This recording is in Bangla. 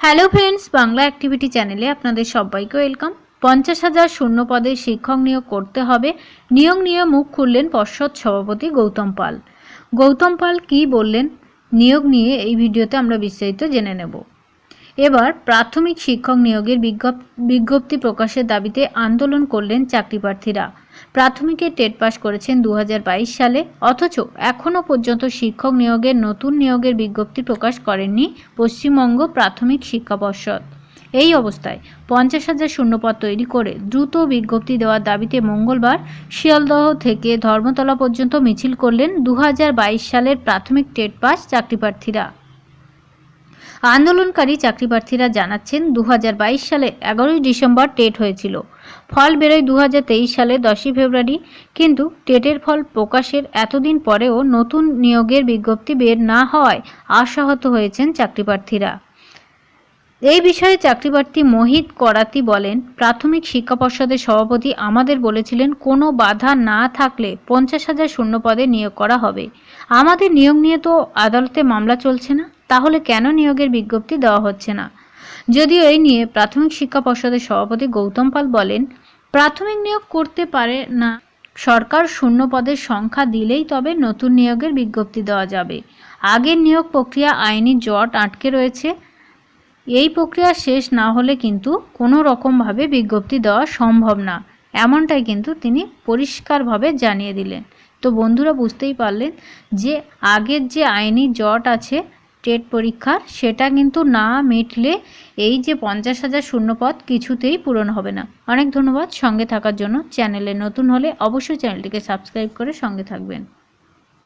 হ্যালো ফ্রেন্ডস বাংলা অ্যাক্টিভিটি চ্যানেলে আপনাদের সবাইকে ওয়েলকাম পঞ্চাশ হাজার শূন্য পদে শিক্ষক নিয়োগ করতে হবে। নিয়োগ নিয়ে মুখ খুললেন পর্ষদ সভাপতি গৌতম পাল। গৌতম পাল কী বললেন? নিয়োগ নিয়ে এই ভিডিওতে আমরা বিস্তারিত জেনে নেব। এবার প্রাথমিক শিক্ষক নিয়োগের বিজ্ঞপ- বিজ্ঞপ্তি প্রকাশের দাবিতে আন্দোলন করলেন চাকরিপ্রার্থীরা। প্রাথমিকে টেট পাস করেছেন দু হাজার বাইশ সালে, অথচ এখনও পর্যন্ত শিক্ষক নিয়োগের নতুন নিয়োগের বিজ্ঞপ্তি প্রকাশ করেননি পশ্চিমবঙ্গ প্রাথমিক শিক্ষা পর্ষদ। এই অবস্থায় পঞ্চাশ হাজার শূন্যপদ তৈরি করে দ্রুত বিজ্ঞপ্তি দেওয়ার দাবিতে মঙ্গলবার শিয়ালদহ থেকে ধর্মতলা পর্যন্ত মিছিল করলেন দু হাজার বাইশ সালের প্রাথমিক টেট পাস চাকরিপ্রার্থীরা। আন্দোলনকারী চাকরিপ্রার্থীরা জানাচ্ছেন দু হাজার বাইশ সালে এগারোই ডিসেম্বর টেট হয়েছিল। ফল বেরোয় দু হাজার তেইশ সালে দশই ফেব্রুয়ারি, কিন্তু টেটের ফল প্রকাশের এতদিন পরেও নতুন নিয়োগের বিজ্ঞপ্তি বের না হওয়ায় আশাহত হয়েছেন চাকরিপ্রার্থীরা। এই বিষয়ে চাকরিপ্রার্থী মোহিত করাতি বলেন, প্রাথমিক শিক্ষা পর্ষদের সভাপতি আমাদের বলেছিলেন, কোনো বাধা না থাকলে পঞ্চাশ হাজার শূন্য পদে নিয়োগ করা হবে। আমাদের নিয়োগ নিয়ে তো আদালতে মামলা চলছে না। তাহলে কেন নিয়োগের বিজ্ঞপ্তি দেওয়া হচ্ছে না? যদিও এই নিয়ে প্রাথমিক শিক্ষা পর্ষদের সভাপতি গৌতম পাল বলেন, প্রাথমিক নিয়োগ করতে পারে না। সরকার শূন্য পদের সংখ্যা দিলেই তবে নতুন নিয়োগের বিজ্ঞপ্তি দেওয়া যাবে। আগের নিয়োগ প্রক্রিয়া আইনি জট আটকে রয়েছে। এই প্রক্রিয়া শেষ না হলে কিন্তু কোনো রকমভাবে বিজ্ঞপ্তি দেওয়া সম্ভব না। এমনটাই কিন্তু তিনি পরিষ্কারভাবে জানিয়ে দিলেন। তো বন্ধুরা বুঝতেই পারলেন যে আগের যে আইনি জট আছে টেট পরীক্ষার সেটা কিন্তু না মিটলে এই যে পঞ্চাশ হাজার শূন্যপদ কিছুতেই পূরণ হবে না। অনেক ধন্যবাদ সঙ্গে থাকার জন্য। চ্যানেলে নতুন হলে অবশ্যই চ্যানেলটিকে সাবস্ক্রাইব করে সঙ্গে থাকবেন।